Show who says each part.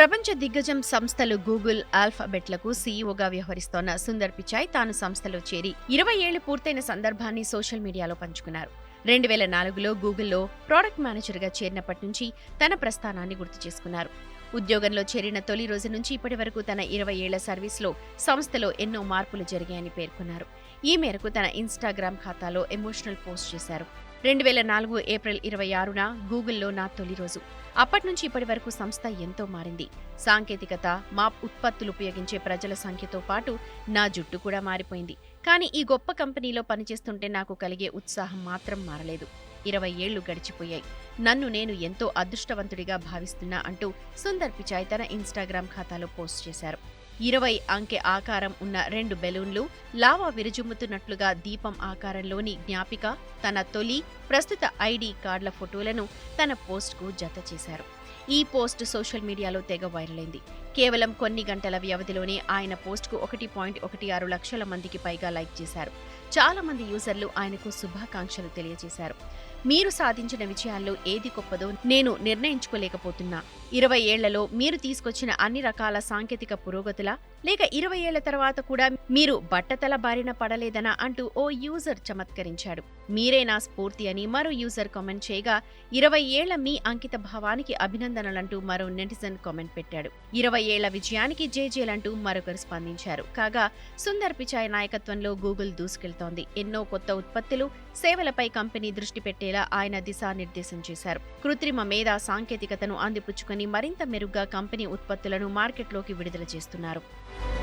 Speaker 1: ప్రపంచ దిగ్గజం సంస్థలు గూగుల్ ఆల్ఫాబెట్లకు సీఈఓగా వ్యవహరిస్తోన్న సుందర్ పిచాయ్ తాను సంస్థలో చేరి ఇరవై ఏళ్ళు పూర్తయిన సందర్భాన్ని సోషల్ మీడియాలో పంచుకున్నారు. రెండు వేల నాలుగులో గూగుల్లో ప్రోడక్ట్ మేనేజర్గా చేరినప్పటి నుంచి తన ప్రస్థానాన్ని గుర్తు చేసుకున్నారు. ఉద్యోగంలో చేరిన తొలి రోజు నుంచి ఇప్పటి వరకు తన ఇరవై ఏళ్ళ సర్వీస్లో సంస్థలో ఎన్నో మార్పులు జరిగాయని పేర్కొన్నారు. ఈ మేరకు తన ఇన్స్టాగ్రామ్ ఖాతాలో ఎమోషనల్ పోస్ట్ చేశారు. రెండు వేల నాలుగు ఏప్రిల్ ఇరవై ఆరున గూగుల్లో నా తొలి రోజు. అప్పటి నుంచి ఇప్పటి వరకు సంస్థ ఎంతో మారింది. సాంకేతికత మా ఉత్పత్తులు ఉపయోగించే ప్రజల సంఖ్యతో పాటు నా జుట్టు కూడా మారిపోయింది. కానీ ఈ గొప్ప కంపెనీలో పనిచేస్తుంటే నాకు కలిగే ఉత్సాహం మాత్రం మారలేదు. ఇరవై ఏళ్ళు గడిచిపోయాయి. నన్ను నేను ఎంతో అదృష్టవంతుడిగా భావిస్తున్నా అంటూ సుందర్ పిచాయ్ తన ఇన్స్టాగ్రామ్ ఖాతాలో పోస్ట్ చేశారు. ఇరవై అంకె ఆకారం ఉన్న రెండు బెలూన్లు లావా విరుజుమ్ముతున్నట్లుగా దీపం ఆకారంలోని జ్ఞాపిక తన తొలి ప్రస్తుత ఐడి కార్డుల ఫోటోలను తన పోస్ట్కు జత చేశారు. ఈ పోస్ట్ సోషల్ మీడియాలో తెగ వైరల్ అయింది కేవలం కొన్ని గంటల వ్యవధిలోనే ఆయన పోస్ట్కు ఒకటి పాయింట్ ఒకటి ఆరు లక్షల మందికి పైగా లైక్ చేశారు. చాలా మంది యూజర్లు ఆయనకు శుభాకాంక్షలు తెలియజేశారు. మీరు సాధించిన విజయాల్లో ఏది గొప్పదో నేను నిర్ణయించుకోలేకపోతున్నా. ఇరవై ఏళ్ళలో మీరు తీసుకొచ్చిన అన్ని రకాల సాంకేతిక పురోగతుల లేక ఇరవై ఏళ్ళ తర్వాత కూడా మీరు బట్టతల బారిన పడలేదనా అంటూ ఓ యూజర్ చమత్కరించాడు. మీరే నా స్ఫూర్తి అని మరో యూజర్ కామెంట్ చేయగా ఇరవై ఏళ్ళ మీ అంకిత భావానికి అభినందనలంటూ మరో నెటిజన్ కామెంట్ పెట్టాడు. ఇరవై ఏళ్ళ విజయానికి జేజేలంటూ మరొకరు స్పందించారు. కాగా సుందర్ పిచాయ్ నాయకత్వంలో గూగుల్ దూసుకెళ్తోంది. ఎన్నో కొత్త ఉత్పత్తులు సేవలపై కంపెనీ దృష్టి పెట్టేలా ఆయన దిశానిర్దేశం చేశారు. కృత్రిమ మేధా సాంకేతికతను అందిపుచ్చుకుని మరింత మెరుగ్గా కంపెనీ ఉత్పత్తులను మార్కెట్లోకి విడుదల చేస్తున్నారు. Nope.